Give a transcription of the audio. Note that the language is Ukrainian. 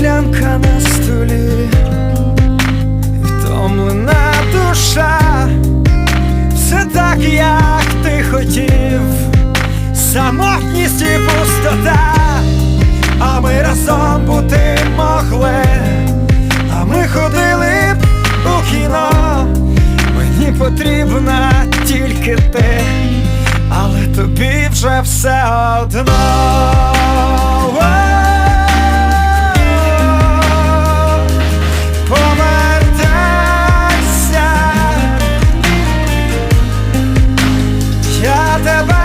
склянка на столі, втомлена душа, все так, як ти хотів, самотність і пустота, а ми разом бути могли, а ми ходили б у кіно, мені потрібна тільки ти, але тобі вже все одно. about